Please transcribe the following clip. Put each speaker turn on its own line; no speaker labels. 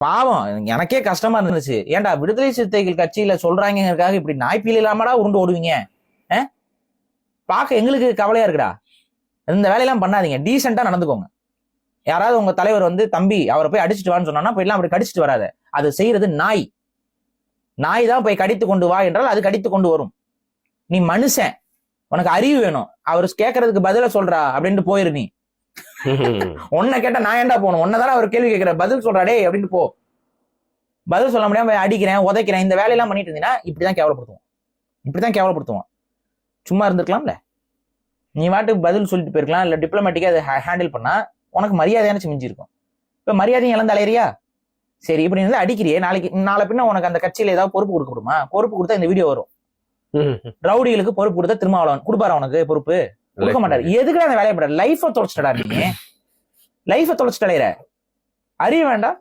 பாவம் எனக்கே கஷ்டமா இருந்துச்சு. ஏன்டா விடுதலை சிறுத்தைகள் கட்சியில சொல்றாங்கிறதுக்காக இப்படி நாய்ப்பில் இல்லாமடா உருண்டு ஓடுவீங்க? பார்க்க எங்களுக்கு கவலையா இருக்குடா. இந்த வேலையெல்லாம் பண்ணாதீங்க. டீசெண்டா நடந்துக்கோங்க. யாராவது உங்க தலைவர் வந்து தம்பி அவரை போய் அடிச்சிட்டு வான்னு சொன்னா போய் எல்லாம் அப்படி கடிச்சிட்டு வராது. அது செய்யறது நாய். நாய் தான் போய் கடித்து கொண்டு வா என்றால் அது கடித்து கொண்டு வரும். நீ மனுஷன். உனக்கு அறிவு வேணும். அவர் கேட்கறதுக்கு பதில சொல்றா அப்படின்ட்டு போயிரு நீ. உன்னை கேட்டா நான் ஏன்டா போகணும்? உன்னதானே அவர் கேள்வி கேட்கிற பதில் சொல்றாடே அப்படின்ட்டு போ. பதில் சொல்ல முடியாம அடிக்கிறேன் உதைக்கிறேன் இந்த வேலையெல்லாம் பண்ணிட்டு இருந்தீங்கன்னா இப்படிதான் கேவலப்படுத்துவோம் இப்படிதான் கேவலப்படுத்துவோம் சும்மா இருந்திருக்கலாம்ல? நீ வாட்டுக்கு பதில் சொல்லிட்டு போயிருக்கலாம் இல்ல டிப்ளமேட்டிக்கா அதை ஹேண்டில் பண்ணா உனக்கு மரியாதையானச்சு மிஞ்சி இருக்கும் இப்ப மரியாதையும் இழந்த அலையறியா சரி இப்படி இருந்து அடிக்கிறியே நாளைக்கு நாளை பின்ன உனக்கு அந்த கட்சியில ஏதாவது பொறுப்பு கொடுக்கப்படுமா பொறுப்பு கொடுத்தா இந்த வீடியோ வரும். ரவுடிகளுக்கு பொறுப்பு கொடுத்தா திருமாவளவன் கொடுப்பாரா உனக்கு பொறுப்பு? கொடுக்க மாட்டாரு. எதுக்குடா அந்த வேலையை பண்ற லைஃப தொலைச்சிட்டடா நீ. லைஃப தொலைச்சிட்டலைற அறிய வேண்டாம்.